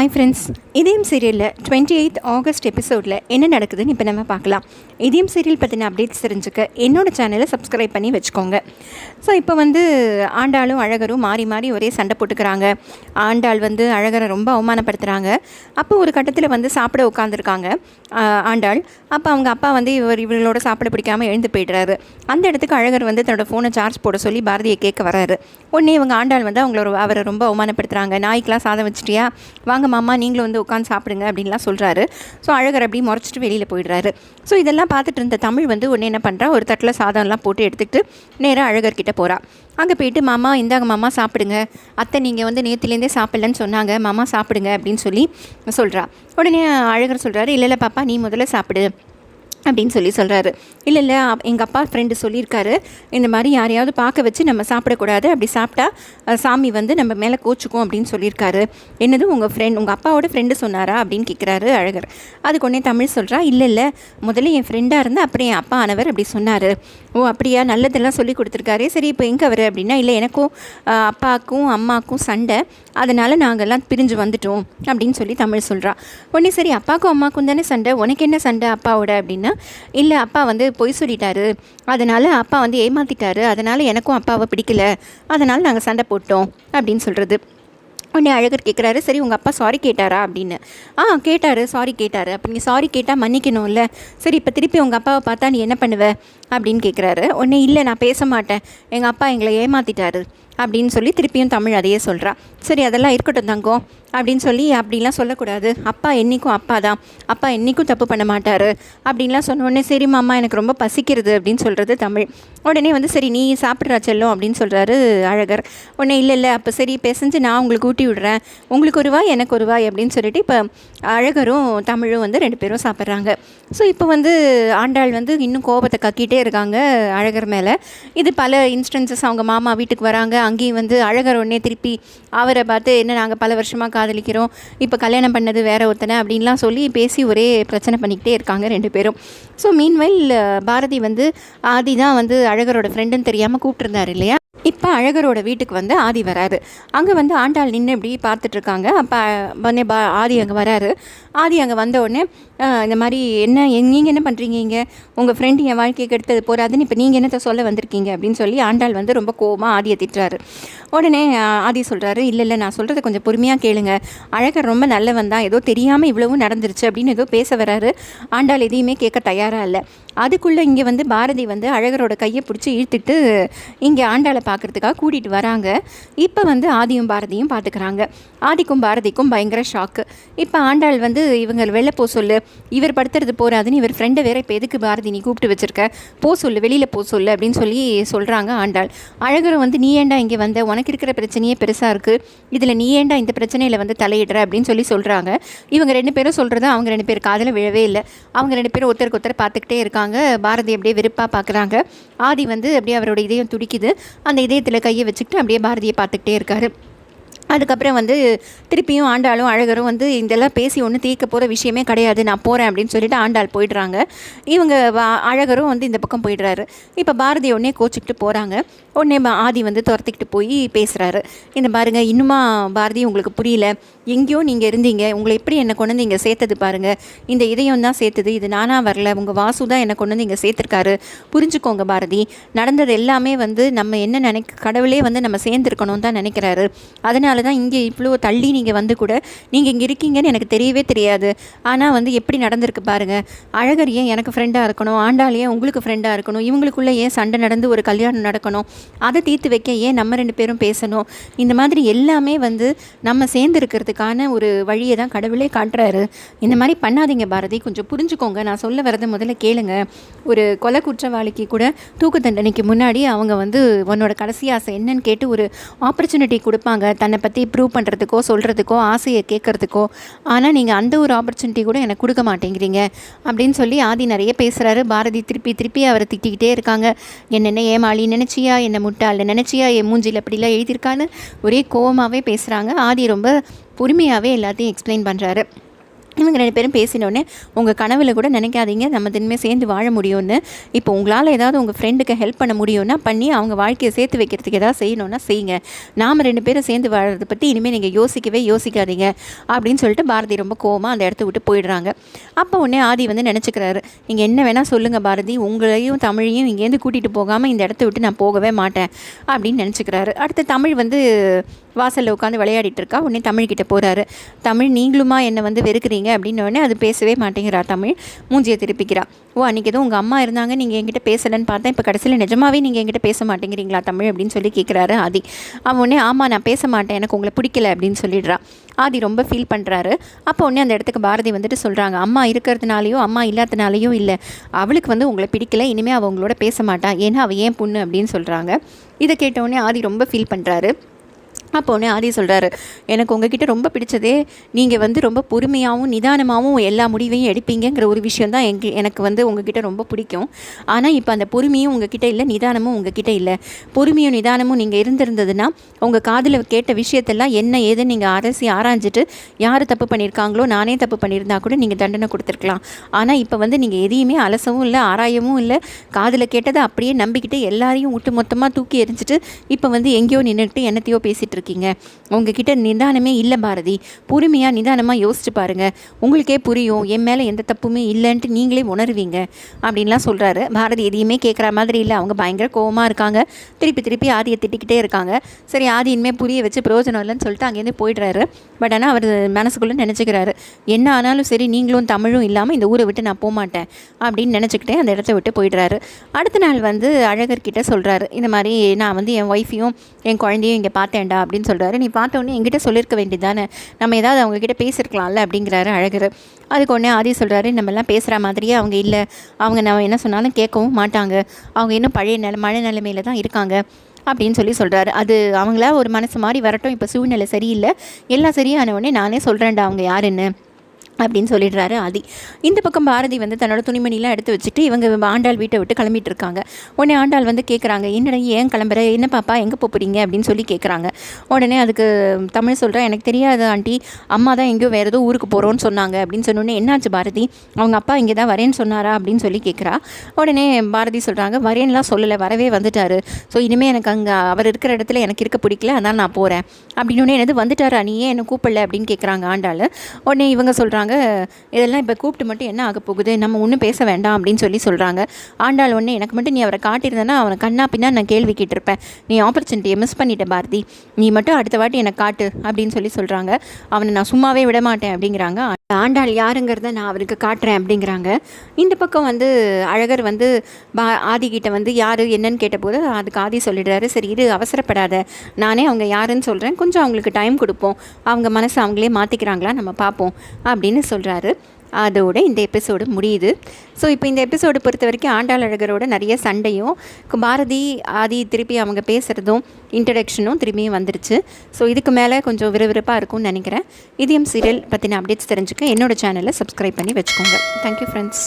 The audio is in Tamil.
ஹாய் ஃப்ரெண்ட்ஸ் இதயம் சீரியலில் டுவெண்ட்டி எயித் ஆகஸ்ட் எபிசோடில் என்ன நடக்குதுன்னு இப்போ நம்ம பார்க்கலாம். இதயம் சீரியல் பற்றின அப்டேட்ஸ் தெரிஞ்சுக்க என்னோடய சேனலை சப்ஸ்கிரைப் பண்ணி வச்சுக்கோங்க. ஸோ இப்போ வந்து ஆண்டாளும் அழகரும் மாறி மாறி ஒரே சண்டை போட்டுக்கிறாங்க. ஆண்டாள் வந்து அழகரை ரொம்ப அவமானப்படுத்துகிறாங்க அப்போ ஒரு கட்டத்தில் வந்து சாப்பிட உட்காந்துருக்காங்க ஆண்டாள். அப்போ அவங்க அப்பா வந்து இவர் இவர்களோட சாப்பிட பிடிக்காமல் எழுந்து போயிடுறாரு. அந்த இடத்துக்கு அழகர் வந்து தன்னோட ஃபோனை சார்ஜ் போட சொல்லி பாரதியை கேட்க வராரு உடனே இவங்க ஆண்டாள் வந்து அவங்கள அவரை ரொம்ப அவமானப்படுத்துகிறாங்க நாய்க்கெலாம் சாதம் வச்சிட்டியா? வாங்க மாமா நீங்களும் வந்து உட்காந்து சாப்பிடுங்க அப்படின்லாம் சொல்கிறாரு ஸோ அழகர் அப்படி முறைச்சிட்டு வெளியில் போயிடுறாரு. ஸோ இதெல்லாம் பார்த்துட்டு இருந்த தமிழ் வந்து உடனே என்ன பண்ணுறா ஒரு தட்டில் சாதம்லாம் போட்டு எடுத்துக்கிட்டு நேராக அழகர்கிட்ட போகிறா அங்கே போயிட்டு மாமா இந்தாங்க மாமா சாப்பிடுங்க. அத்தை நீங்கள் வந்து நேற்றுலேருந்தே சாப்பிட்லன்னு சொன்னாங்க. மாமா சாப்பிடுங்க அப்படின்னு சொல்லி சொல்கிறா உடனே அழகர் சொல்கிறாரு இல்லை இல்லை பாப்பா நீ முதல்ல சாப்பிடு. அப்படின்னு சொல்லி சொல்கிறாரு இல்லை இல்லை எங்கள் அப்பா ஃப்ரெண்டு சொல்லியிருக்காரு. இந்த மாதிரி யாரையாவது பார்க்க வச்சு நம்ம சாப்பிடக்கூடாது. அப்படி சாப்பிட்டா சாமி வந்து நம்ம மேலே கோச்சுக்கும் அப்படின்னு சொல்லியிருக்காரு. என்னது உங்கள் ஃப்ரெண்ட் உங்கள் அப்பாவோட ஃப்ரெண்டு சொன்னாரா அப்படின்னு கேட்குறாரு அழகர். அதுக்கு உடனே தமிழ் சொல்கிறா இல்லை இல்லை முதல்ல என் ஃப்ரெண்டாக இருந்து அப்புறம் என் அப்பா ஆனவர் அப்படி சொன்னார். ஓ அப்படியா? நல்லதெல்லாம் சொல்லி கொடுத்துருக்காரு. சரி இப்போ எங்கே அவர்? அப்படின்னா இல்லை எனக்கும் அப்பாவுக்கும் அம்மாவுக்கும் சண்டை. அதனால் நாங்கள்லாம் பிரிஞ்சு வந்துட்டோம். அப்படின்னு சொல்லி தமிழ் சொல்கிறா உடனே சரி அப்பாவுக்கும் அம்மாவுக்கும் தானே சண்டை. உனக்கு என்ன சண்டை அப்பாவோட? அப்படின்னா இல்லை அப்பா வந்து பொய் சொல்லிட்டாரு. அதனால் அப்பா வந்து ஏமாத்திட்டாரு. அதனால் எனக்கும் அப்பாவை பிடிக்கல. அதனால் நாங்கள் சண்டை போட்டோம் அப்படின்னு சொல்கிறது உடனே அழகர் கேட்குறாரு சரி உங்கள் அப்பா சாரி கேட்டாரா அப்படின்னு. ஆ கேட்டார். சாரி கேட்டார். அப்போ நீங்கள் சாரி கேட்டால் மன்னிக்கணும்ல. சரி இப்போ திருப்பி உங்கள் அப்பாவை பார்த்தா நீ என்ன பண்ணுவ? அப்படின்னு கேட்குறாரு உடனே இல்லை நான் பேச மாட்டேன் எங்கள் அப்பா எங்களை ஏமாத்திட்டாரு அப்படின்னு சொல்லி திருப்பியும் தமிழ் அதையே சொல்கிறா சரி அதெல்லாம் இருக்கட்டும் தங்கம் அப்படின்னு சொல்லி அப்படிலாம் சொல்லக்கூடாது. அப்பா என்றைக்கும் அப்பா தான். அப்பா என்றைக்கும் தப்பு பண்ண மாட்டார் அப்படின்லாம் சொன்ன உடனே சரி மாமா எனக்கு ரொம்ப பசிக்கிறது அப்படின்னு சொல்கிறது தமிழ். உடனே வந்து சரி நீ சாப்பிட்றா செல்லும் அப்படின்னு சொல்கிறாரு அழகர். உடனே இல்லை இல்லை அப்போ சரி பிசைஞ்சு நான் உங்களுக்கு ஊட்டி விடுறேன். உங்களுக்கு ஒரு வாய் எனக்கு ஒரு வாய் அப்படின்னு சொல்லிட்டு இப்போ அழகரும் தமிழும் வந்து ரெண்டு பேரும் சாப்பிட்றாங்க. ஸோ இப்போ வந்து ஆண்டாள் வந்து இன்னும் கோபத்தை கக்கிட்டே இருக்காங்க அழகர் மேலே. இது பல இன்ஸ்டன்சஸ் அவங்க மாமா வீட்டுக்கு வராங்க. அங்கேயும் வந்து அழகர் உடனே திருப்பி அவரை பார்த்து என்ன நாங்கள் பல வருஷமாக காதலிக்கிறோம். இப்போ கல்யாணம் பண்ணது வேற ஒருத்தனை அப்படின்லாம் சொல்லி பேசி ஒரே பிரச்சனை பண்ணிக்கிட்டே இருக்காங்க ரெண்டு பேரும். ஸோ மீன்வைல் பாரதி வந்து ஆதி தான் வந்து அழகரோட ஃப்ரெண்டுன்னு தெரியாமல் கூப்பிட்டுருந்தாரு இல்லையா? இப்போ அழகரோட வீட்டுக்கு வந்து ஆதி வராரு. அங்கே வந்து ஆண்டாள் நின்று இப்படி பார்த்துட்ருக்காங்க. அப்போ உடனே பா ஆதி அங்கே வராரு. ஆதி அங்கே வந்த உடனே இந்த மாதிரி என்ன நீங்கள் என்ன பண்ணுறீங்க இங்கே? உங்கள் ஃப்ரெண்டு என் வாழ்க்கையை கெடுத்தது போறாதுன்னு இப்போ நீங்கள் என்னத்தை சொல்ல வந்திருக்கீங்க? அப்படின்னு சொல்லி ஆண்டாள் வந்து ரொம்ப கோவமாக ஆதியை திட்டுறாரு. உடனே ஆதி சொல்கிறாரு இல்லை இல்லை நான் சொல்கிறத கொஞ்சம் பொறுமையாக கேளுங்க. அழகர் ரொம்ப நல்லவன் தான். ஏதோ தெரியாமல் இவ்வளவும் நடந்துருச்சு அப்படின்னு ஏதோ பேச வராரு. ஆண்டாள் எதையுமே கேட்க தயாராக இல்லை. அதுக்குள்ளே இங்கே வந்து பாரதி வந்து அழகரோட கையை பிடிச்சி இழுத்துட்டு இங்கே ஆண்டாளை பார்க்குறதுக்காக கூட்டிகிட்டு வராங்க. இப்போ வந்து ஆதியும் பாரதியும் பார்த்துக்கிறாங்க ஆதிக்கும் பாரதிக்கும் பயங்கர ஷாக்கு இப்போ ஆண்டாள் வந்து இவங்க வெளில போ சொல்லு. இவர் படுத்துறது போகாதுன்னு இவர் ஃப்ரெண்டை வேற இப்போ எதுக்கு பாரதி நீ கூப்பிட்டு வச்சிருக்க? போ சொல்லு வெளியில் போ சொல்லு அப்படின்னு சொல்லி சொல்கிறாங்க ஆண்டாள். அழகரும் வந்து நீ ஏண்டா இங்கே வந்த? உனக்கு இருக்கிற பிரச்சனையே பெருசாக இருக்குது இதில் நீ ஏண்டா இந்த பிரச்சனையில் வந்து தலையிடுற? அப்படின்னு சொல்லி சொல்கிறாங்க இவங்க ரெண்டு பேரும் சொல்கிறது அவங்க ரெண்டு பேர் காதில் விழவே இல்லை. அவங்க ரெண்டு பேரும் ஒருத்தருக்கு ஒருத்தர் பார்த்துக்கிட்டே இருக்காங்க. பாரதி அப்படியே வெறுப்பாக பார்க்குறாங்க ஆதி வந்து அப்படியே அவரோட இதயம் துடிக்குது. அந்த இதயத்தில் கையை வச்சுக்கிட்டு அப்படியே பாரதியை பார்த்துக்கிட்டே இருக்காரு. அதுக்கப்புறம் வந்து திருப்பியும் ஆண்டாளும் அழகரும் வந்து இதெல்லாம் பேசி ஒன்று தீர்க்க போகிற விஷயமே கிடையாது. நான் போகிறேன் அப்படின்னு சொல்லிட்டு ஆண்டாள் போயிடுறாங்க. இவங்க வா- அழகரும் வந்து இந்த பக்கம் போயிடுறாரு. இப்போ பாரதி உடனே கோச்சிக்கிட்டு போகிறாங்க உடனே ஆதி வந்து துரத்திக்கிட்டு போய் பேசுகிறாரு இந்த பாருங்க இன்னுமா பாரதி உங்களுக்கு புரியல. எங்கேயோ நீங்கள் இருந்தீங்க. உங்களை எப்படி என்னை கொண்டு வந்து இங்கே சேர்த்தது பாருங்கள் இந்த இதயம் தான் சேர்த்தது. இது நானாக வரல. உங்கள் வாசு தான் என்னை கொண்டு வந்து இங்கே சேர்த்துருக்காரு. புரிஞ்சுக்கோங்க பாரதி. நடந்தது எல்லாமே வந்து நம்ம என்ன நினைக்க கடவுளே வந்து நம்ம சேர்ந்துருக்கணும் தான் நினைக்கிறாரு. அதனால தான் இங்கே இவ்வளோ தள்ளி நீங்கள் வந்து கூட நீங்கள் இங்கே இருக்கீங்கன்னு எனக்கு தெரியவே தெரியாது. ஆனால் வந்து எப்படி நடந்திருக்கு பாருங்கள் அழகர் ஏன் எனக்கு ஃப்ரெண்டாக இருக்கணும்? ஆண்டாள் ஏன் உங்களுக்கு ஃப்ரெண்டாக இருக்கணும்? இவங்களுக்குள்ளே ஏன் சண்டை நடந்து ஒரு கல்யாணம் நடக்கணும்? அதை தீர்த்து வைக்க ஏன் நம்ம ரெண்டு பேரும் பேசணும்? இந்த மாதிரி எல்லாமே வந்து நம்ம சேர்ந்து இருக்கிறதுக்கான ஒரு வழியை தான் கடவுளே காட்டுறாரு. இந்த மாதிரி பண்ணாதீங்க பாரதி. கொஞ்சம் புரிஞ்சுக்கோங்க. நான் சொல்ல வரதை முதல்ல கேளுங்க. ஒரு கொலை குற்றவாளிக்கு கூட தூக்கு தண்டனைக்கு முன்னாடி அவங்க வந்து உன்னோட கடைசி ஆசை என்னன்னு கேட்டு ஒரு ஆப்பர்ச்சுனிட்டி கொடுப்பாங்க. தன்னை பற்றி ப்ரூவ் பண்ணுறதுக்கோ சொல்கிறதுக்கோ ஆசையை கேட்குறதுக்கோ ஆனால் நீங்கள் அந்த ஒரு ஆப்பர்ச்சுனிட்டி கூட எனக்கு கொடுக்க மாட்டேங்கிறீங்க. அப்படின்னு சொல்லி ஆதி நிறைய பேசுகிறாரு பாரதி திருப்பி திருப்பி அவரை திட்டிக்கிட்டே இருக்காங்க. என்னென்ன ஏமாளி நினச்சியா? என்ன முட்டாள் நினச்சியா? என் மூஞ்சில் அப்படிலாம் எழுதியிருக்கான்னு ஒரே கோவமாகவே பேசுகிறாங்க ஆதி ரொம்ப பொறுமையாகவே எல்லாத்தையும் எக்ஸ்பிளைன் பண்ணுறாரு இவங்க ரெண்டு பேரும் பேசினோடனே உங்கள் கனவில் கூட நினைக்காதீங்க. நம்ம தினமே சேர்ந்து வாழ முடியும்னு. இப்போ உங்களால் ஏதாவது உங்கள் ஃப்ரெண்டுக்கு ஹெல்ப் பண்ண முடியும்னா பண்ணி அவங்க வாழ்க்கையை சேர்த்து வைக்கிறதுக்கு ஏதாவது செய்யணும்னா செய்யுங்க. நாம் ரெண்டு பேரும் சேர்ந்து வாழறதை பற்றி இனிமேல் நீங்கள் யோசிக்கவே யோசிக்காதீங்க. அப்படின்னு சொல்லிட்டு பாரதி ரொம்ப கோவமாக அந்த இடத்த விட்டு போயிடுறாங்க. அப்போ உடனே ஆதி வந்து நினச்சிக்கிறாரு. நீங்கள் என்ன வேணால் சொல்லுங்கள் பாரதி. உங்களையும் தமிழையும் இங்கேருந்து கூட்டிகிட்டு போகாமல் இந்த இடத்த விட்டு நான் போகவே மாட்டேன். அப்படின்னு நினச்சிக்கிறாரு. அடுத்து தமிழ் வந்து வாசலில் உட்காந்து விளையாடிட்டு இருக்கா உடனே தமிழ்கிட்ட போகிறாரு தமிழ் நீங்களுமா என்னை வந்து வெறுக்கிறீங்க? அப்படின்னு உடனே அது பேசவே மாட்டேங்கிறா தமிழ். மூஞ்சியை திருப்பிக்கிறா. ஓ அன்றைக்கி எதுவும் உங்கள் அம்மா இருந்தாங்க நீங்கள் என்கிட்ட பேசலைன்னு பார்த்தா இப்போ கடைசியில் நிஜமாவே நீங்கள் என்கிட்ட பேச மாட்டேங்கிறீங்களா தமிழ்? அப்படின்னு சொல்லி கேட்குறாரு ஆதி. அவன் உடனே ஆமாம் நான் பேச மாட்டேன். எனக்கு உங்களை பிடிக்கல. அப்படின்னு சொல்லிடுறா. ஆதி ரொம்ப ஃபீல் பண்ணுறாரு அப்போ உடனே அந்த இடத்துக்கு பாரதி வந்துட்டு சொல்கிறாங்க அம்மா இருக்கிறதுனாலையோ அம்மா இல்லாதனாலையோ இல்லை. அவளுக்கு வந்து உங்களை பிடிக்கல. இனிமேல் அவள் உங்களோட பேச மாட்டான் ஏன்னா அவள் ஏன் பொண்ணு? அப்படின்னு சொல்கிறாங்க இதை கேட்டவுடனே ஆதி ரொம்ப ஃபீல் பண்ணுறாரு அப்போ உடனே ஆதி சொல்கிறாரு எனக்கு உங்ககிட்ட ரொம்ப பிடிச்சதே நீங்கள் வந்து ரொம்ப பொறுமையாகவும் நிதானமாகவும் எல்லா முடிவையும் எடுப்பீங்கங்கிற ஒரு விஷயம் தான் எங்க எனக்கு வந்து உங்ககிட்ட ரொம்ப பிடிக்கும். ஆனால் இப்போ அந்த பொறுமையும் உங்ககிட்ட இல்லை நிதானமும் உங்ககிட்ட இல்லை. பொறுமையும் நிதானமும் நீங்கள் இருந்திருந்ததுன்னா உங்கள் காதில் கேட்ட விஷயத்தெல்லாம் என்ன ஏதுன்னு நீங்கள் அரசி ஆராய்ஞ்சிட்டு யார் தப்பு பண்ணியிருக்காங்களோ நானே தப்பு பண்ணியிருந்தா கூட நீங்கள் தண்டனை கொடுத்துருக்கலாம். ஆனால் இப்போ வந்து நீங்கள் எதையுமே அலசவும் இல்லை ஆராயவும் இல்லை காதில் கேட்டதை அப்படியே நம்பிக்கிட்டு எல்லாரையும் விட்டு மொத்தமாக தூக்கி எரிஞ்சிட்டு இப்போ வந்து எங்கேயோ நின்றுட்டு என்னத்தையோ பேசிகிட்டு இருக்கீங்க. உங்ககிட்ட நிதானமே இல்லை பாரதி. பொறுமையாக நிதானமாக யோசிச்சு பாருங்கள் உங்களுக்கே புரியும் என் மேலே எந்த தப்புமே இல்லைன்ட்டு நீங்களே உணர்வீங்க. அப்படின்லாம் சொல்கிறாரு பாரதி எதையுமே கேட்குற மாதிரி இல்லை. அவங்க பயங்கர கோவமாக இருக்காங்க. திருப்பி திருப்பி ஆதியை திட்டிக்கிட்டே இருக்காங்க. சரி ஆதி இனிமேல் புரிய வச்சு பிரயோஜனம் இல்லைன்னு சொல்லிட்டு அங்கேருந்து போயிடுறாரு. பட் ஆனால் அவர் மனசுக்குள்ளே நினச்சிக்கிறாரு. என்ன ஆனாலும் சரி நீங்களும் தமிழும் இல்லாமல் இந்த ஊரை விட்டு நான் போக மாட்டேன் அப்படின்னு நினச்சிக்கிட்டே அந்த இடத்த விட்டு போயிடுறாரு. அடுத்த நாள் வந்து அழகர்கிட்ட சொல்கிறாரு இந்த மாதிரி நான் வந்து என் ஒய்ஃபையும் என் குழந்தையும் இங்கே பார்த்தேன்டா அப்படின்னு சொல்கிறாரு நீ பார்த்தோன்னே எங்கிட்ட சொல்லியிருக்க வேண்டியதானே நம்ம ஏதாவது அவங்கக்கிட்ட பேசியிருக்கலாம்ல அப்படிங்கிறாரு அழகர். அதுக்கு ஒன்று ஆதி சொல்கிறாரு நம்மலாம் பேசுகிற மாதிரியே அவங்க இல்லை. அவங்க நம்ம என்ன சொன்னாலும் கேட்கவும் மாட்டாங்க. அவங்க இன்னும் பழைய நில மழை நிலைமையில தான் இருக்காங்க. அப்படின்னு சொல்லி சொல்கிறாரு அது அவங்கள ஒரு மனசு மாதிரி வரட்டும். இப்போ சூழ்நிலை சரியில்லை. எல்லாம் சரியான உடனே நானே சொல்கிறேன்டா அவங்க யாருன்னு. அப்படின்னு சொல்லிடுறாரு ஆதி. இந்த பக்கம் பாரதி வந்து தன்னோட துணிமணிலாம் எடுத்து வச்சுட்டு இவங்க ஆண்டாள் வீட்டை விட்டு கிளம்பிட்டு இருக்காங்க உடனே ஆண்டாள் வந்து கேட்குறாங்க என்னடா ஏன் கிளம்புற? என்ன பாப்பா? எங்கே போகிறீங்க அப்படின்னு சொல்லி கேட்குறாங்க உடனே அதுக்கு தமிழ் சொல்கிறேன் எனக்கு தெரியாது ஆண்டி. அம்மா தான் எங்கேயோ வேறு ஏதோ ஊருக்கு போகிறோன்னு சொன்னாங்க. அப்படின்னு சொன்னோடனே என்னாச்சு பாரதி? அவங்க அப்பா இங்கே தான் வரேன்னு சொன்னாரா? அப்படின்னு சொல்லி கேட்குறா உடனே பாரதி சொல்கிறாங்க வரேன்லாம் சொல்லலை வரவே வந்துட்டாரு. ஸோ இனிமேல் எனக்கு அங்கே அவர் இருக்கிற இடத்துல எனக்கு இருக்க பிடிக்கல அதான் நான் போகிறேன் அப்படின்னு என்னது வந்துட்டாரா? நீ ஏன் என்னை கூப்பிடல? அப்படின்னு கேட்குறாங்க ஆண்டாள். உடனே இவங்க சொல்கிறாங்க சொல்கிறாங்க இதெல்லாம் இப்போ கூப்பிட்டு மட்டும் என்ன ஆக போகுது? நம்ம ஒன்றும் பேச வேண்டாம் அப்படின்னு சொல்லி சொல்கிறாங்க ஆண்டாள் ஒன்று எனக்கு மட்டும் நீ அவரை காட்டியிருந்தேன்னா அவனை கண்ணா பின்னா நான் கேள்வி கேட்டிருப்பேன். நீ ஆப்பர்ச்சுனிட்டியை மிஸ் பண்ணிட்ட பாரதி. நீ மட்டும் அடுத்த வாட்டி எனக்கு காட்டு அப்படின்னு சொல்லி சொல்கிறாங்க அவனை நான் சும்மாவே விட மாட்டேன் அப்படிங்கிறாங்க ஆண்டாள் யாருங்கிறத நான் அவருக்கு காட்டுறேன் அப்படிங்கிறாங்க. இந்த பக்கம் வந்து அழகர் வந்து பா ஆதிக்கிட்ட வந்து யார் என்னன்னு கேட்டபோது அதுக்கு ஆதி சொல்லிடுறாரு சரி இது அவசரப்படாத. நானே அவங்க யாருன்னு சொல்கிறேன் கொஞ்சம் அவங்களுக்கு டைம் கொடுப்போம். அவங்க மனசை அவங்களே மாற்றிக்கிறாங்களா நம்ம பார்ப்போம். அப்படின்னு சொல்கிறாரு அதோட இந்த எபிசோடு முடியுது. ஸோ இப்போ இந்த எபிசோடு பொறுத்த வரைக்கும் ஆண்டாள் அழகரோட நிறைய சண்டையும் பாரதி ஆதி திருப்பி அவங்க பேசுகிறதும் இன்ட்ரடக்ஷனும் திரும்பியும் வந்துருச்சு. ஸோ இதுக்கு மேலே கொஞ்சம் விறுவிறுப்பாக இருக்கும்னு நினைக்கிறேன். இதயம் சீரியல் பற்றின அப்டேட்ஸ் தெரிஞ்சுக்க என்னோடய சேனலை சப்ஸ்கிரைப் பண்ணி வச்சுக்கோங்க. Thank you friends